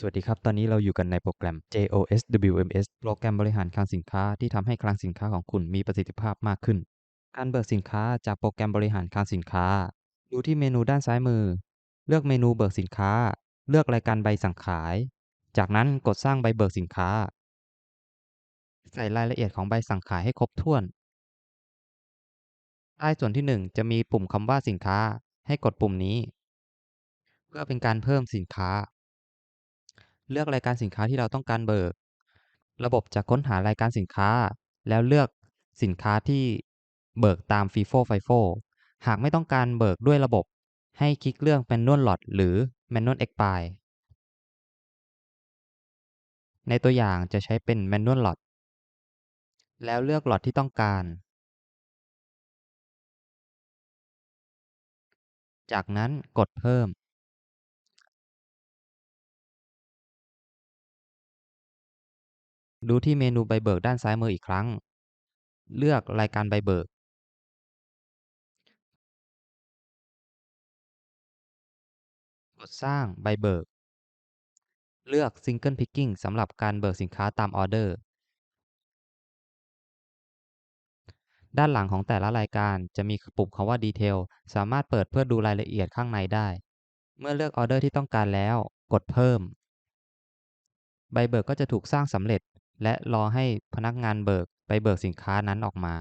สวัสดีครับ ตอนนี้เราอยู่กันในโปรแกรม JOSWMS โปรแกรมบริหารคลังสินค้าที่ทำให้คลังสินค้าของคุณมีประสิทธิภาพมากขึ้น การเบิกสินค้าจากโปรแกรมบริหารคลังสินค้า ดูที่เมนูด้านซ้ายมือ เลือกเมนูเบิกสินค้า เลือกรายการใบสั่งขาย จากนั้นกดสร้างใบเบิกสินค้า ใส่รายละเอียดของใบสั่งขายให้ครบถ้วน ใต้ส่วนที่ 1 จะมีปุ่มคำว่าสินค้า ให้กดปุ่มนี้ เพื่อเป็นการเพิ่มสินค้า เลือกรายการสินค้าที่เราต้องการเบิก ระบบจะค้นหารายการสินค้า แล้วเลือกสินค้าที่เบิกตาม FIFO FIFO หากไม่ต้องการเบิกด้วยระบบ ให้คลิกเลือก Manual Lot หรือ Manual Expire ในตัวอย่างจะใช้เป็น Manual Lot แล้วเลือกล็อตที่ต้องการ จากนั้นกดเพิ่ม ดูที่เมนูใบเบิกด้านซ้ายมืออีกครั้ง เลือกรายการใบเบิก กดสร้างใบเบิก เลือก Single Picking สำหรับการเบิกสินค้าตามออเดอร์ ด้านหลังของแต่ละรายการจะมีปุ่มคำว่า Detail สามารถเปิดเพื่อดูรายละเอียดข้างในได้ เมื่อเลือกออเดอร์ที่ต้องการแล้ว กดเพิ่ม ใบเบิกก็จะถูกสร้างสำเร็จ และรอให้พนักงานเบิกไปเบิกสินค้านั้นออกมา